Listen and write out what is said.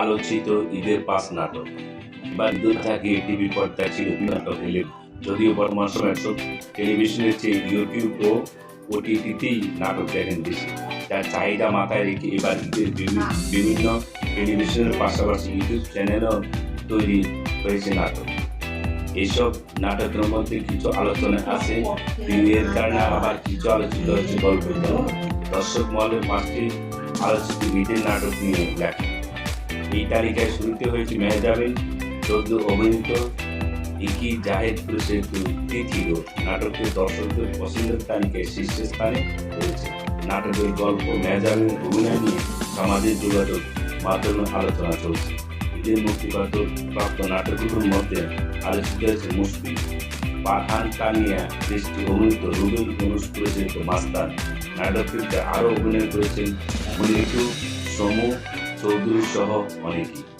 আলোচিত ঈদের পাঁচ নাটক। বা ঈদুল থাকে টিভি পর্দায় ছিল নাটক এলে যদিও বর্তমান সময় টেলিভিশনের চেয়ে ইউটিউব ও ওটিটিতেই নাটক দেখেন বেশি। যার চাহিদা মাথায় রেখে এবার ঈদের বিভিন্ন টেলিভিশনের পাশাপাশি ইউটিউব চ্যানেলও তৈরি হয়েছে নাটক। এইসব নাটকের মধ্যে কিছু আলোচনা আছে বিয়ের কারণে আবার কিছু আলোচিত হচ্ছে গল্প দর্শক মহলের পাঁচটি আলোচিত ঈদের নাটক নিয়ে লেখা এই তালিকায় শুরুতে হয়েছে মেহজাবিন চৌদ্দ অভিনীত, ইকি জাহেদ পুরুষের তিথিও নাটকের দর্শকদের পছন্দের তালিকায় শীর্ষস্থানে রয়েছে। নাটকের গল্প মেহজাবিন অভিনয় নিয়ে সামাজিক যোগাযোগ মাধ্যমে আলোচনা চলছে। ঈদের মুক্তিপ্রাপ্ত প্রাপ্ত নাটকগুলোর মধ্যে আলোচিত হয়েছে মুশফিক, পাঠান কানিয়া দৃষ্টি অভিনীত রুবেল অনুষ পরিচালিত মাস্তান। নাটকটিতে আরও অভিনয় করেছেন মনিটু সমু চৌধুরী সহ অনেকেই।